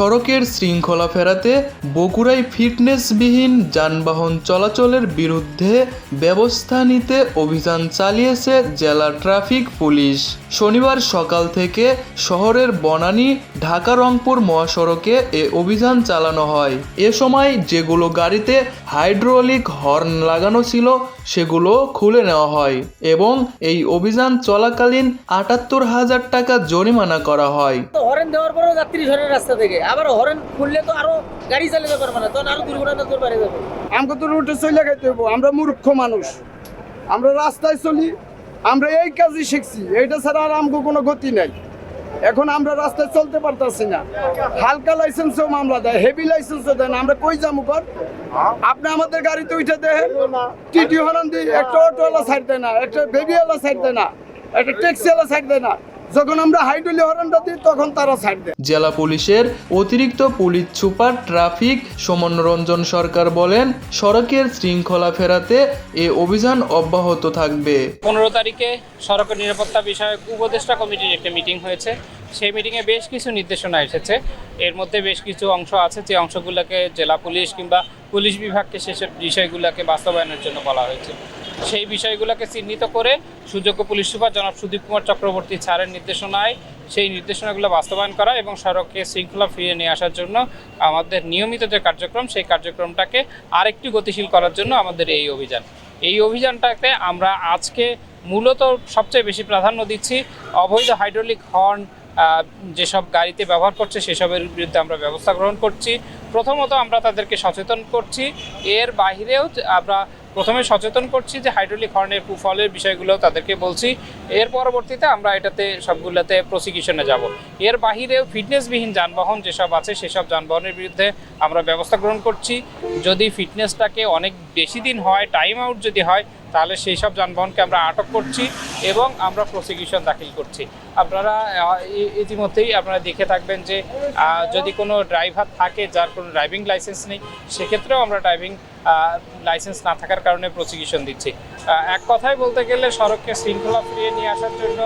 সড়কের শৃঙ্খলা ফেরাতে বগুড়ায় ফিটনেসবিহীন যানবাহন চলাচলের বিরুদ্ধে ব্যবস্থা নিতে অভিযান চালিয়েছে জেলা ট্রাফিক পুলিশ। শনিবার সকাল থেকে শহরের বনানী, ঢাকা রংপুর মহাসড়কে এ অভিযান চালানো হয়। এ সময় যেগুলো গাড়িতে হাইড্রোলিক হর্ন লাগানো ছিল, সেগুলো খুলে নেওয়া হয় এবং এই অভিযান চলাকালীন আটাত্তর হাজার টাকা জরিমানা করা হয়। হরেন দেওয়ার পরেও যাত্রী রাস্তা থেকে। আবার হরেন খুললে তো আরও গাড়ি চালাতে পারবে না তখন আরও দুর্ঘটনা তোর বাড়ি যাবে। আমাকে তো রুটে চলে খাইতে হইব, আমরা মূর্খ মানুষ। আমরা রাস্তায় চলি, আমরা এই কাজই শিখছি, এইটা ছাড়া আর আমাকে কোনো গতি নাই। এখন আমরা রাস্তায় চলতে পারতাছি না। হালকা লাইসেন্সও মামলা দেয়, হেভি লাইসেন্সও দেয় না। আমরা কই যাব কর? আপনি আমাদের গাড়িতে উঠে দেখেন, টিটি হরান দিই একটা অটোওয়ালা সাইড দেয় না, একটা বেবিওয়ালা সাইড দেয় না, একটা ট্যাক্সিওয়ালা সাইড দেয় না। যখন আমরা হাইড্রোলি হরানটা দিই তখন তারা সাইড দেয়। জেলা পুলিশের অতিরিক্ত পুলিশ সুপার ট্রাফিক সমন রঞ্জন সরকার বলেন সড়কের শৃঙ্খলা ফেরাতে এ অভিযান অব্যাহত থাকবে। পনেরো তারিখে সড়কের নিরাপত্তা বিষয়ক উপদেষ্টা কমিটির একটা মিটিং হয়েছে। সেই মিটিংয়ে বেশ কিছু নির্দেশনা এসেছে। এর মধ্যে বেশ কিছু অংশ আছে। যে অংশগুলোকে জেলা পুলিশ কিংবা পুলিশ বিভাগকে সেসব বিষয়গুলোকে বাস্তবায়নের জন্য বলা হয়েছে। সেই বিষয়গুলোকে চিহ্নিত করে সুযোগ্য পুলিশ সুপার জনাব সুদীপ কুমার চক্রবর্তী স্যারের নির্দেশনায় সেই নির্দেশনাগুলো বাস্তবায়ন করা এবং সড়ককে শৃঙ্খলা ফিরিয়ে নিয়ে আসার জন্য আমাদের নিয়মিত যে কার্যক্রম, সেই কার্যক্রমটাকে আরেকটু গতিশীল করার জন্য আমাদের এই অভিযান। এই অভিযানটাতে আমরা আজকে মূলত সবচেয়ে বেশি প্রাধান্য দিচ্ছি অবৈধ হাইড্রোলিক হর্ন যেসব গাড়িতে ব্যবহার করছে সেসবের বিরুদ্ধে আমরা ব্যবস্থা গ্রহণ করছি। প্রথমত আমরা তাদেরকে সচেতন করছি। এর বাহিরেও আমরা প্রথমে সচেতন করছি যে হাইড্রোলিক হর্নের কুফলের বিষয়গুলো তাদেরকে বলছি। এর পরবর্তীতে আমরা এটাতে সবগুলোতে প্রসিকিউশনে যাব। এর বাহিরেও ফিটনেসবিহীন যানবাহন যেসব আছে, সেসব যানবাহনের বিরুদ্ধে আমরা ব্যবস্থা গ্রহণ করছি। যদি ফিটনেসটাকে অনেক বেশি দিন হয় টাইম আউট যদি হয় তাহলে সেই সব যানবাহনকে আমরা আটক করছি এবং আমরা প্রসিকিউশন দাখিল করছি। আপনারা ইতিমধ্যেই আপনারা দেখে থাকবেন যে যদি কোনো ড্রাইভার থাকে যার কোনো ড্রাইভিং লাইসেন্স নেই, সেক্ষেত্রেও আমরা ড্রাইভিং লাইসেন্স না থাকার কারণে প্রসিকিউশন দিচ্ছি। এক কথায় বলতে গেলে সড়ককে শৃঙ্খলা ফিরিয়ে নিয়ে আসার জন্য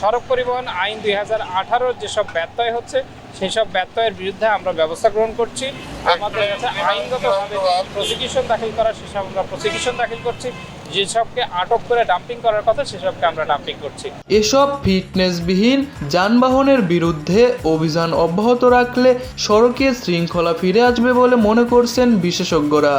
সড়ক পরিবহন আইন দুই হাজার আঠারোর যেসব ব্যত্যয় হচ্ছে সেই সব ব্যত্যয়ের বিরুদ্ধে আমরা ব্যবস্থা গ্রহণ করছি। আমাদের কাছে আইনগতভাবে প্রসিকিউশন দাখিল করার সেসব আমরা প্রসিকিউশন দাখিল করছি। যেসবকে আটক করে ডাম্পিং করার কথা সেসবকে আমরা ডাম্পিং করছি। এসব ফিটনেসবিহীন যানবাহনের বিরুদ্ধে অভিযান অব্যাহত রাখলে সড়কে শৃঙ্খলা ফিরে আসবে বলে মনে করছেন বিশেষজ্ঞরা।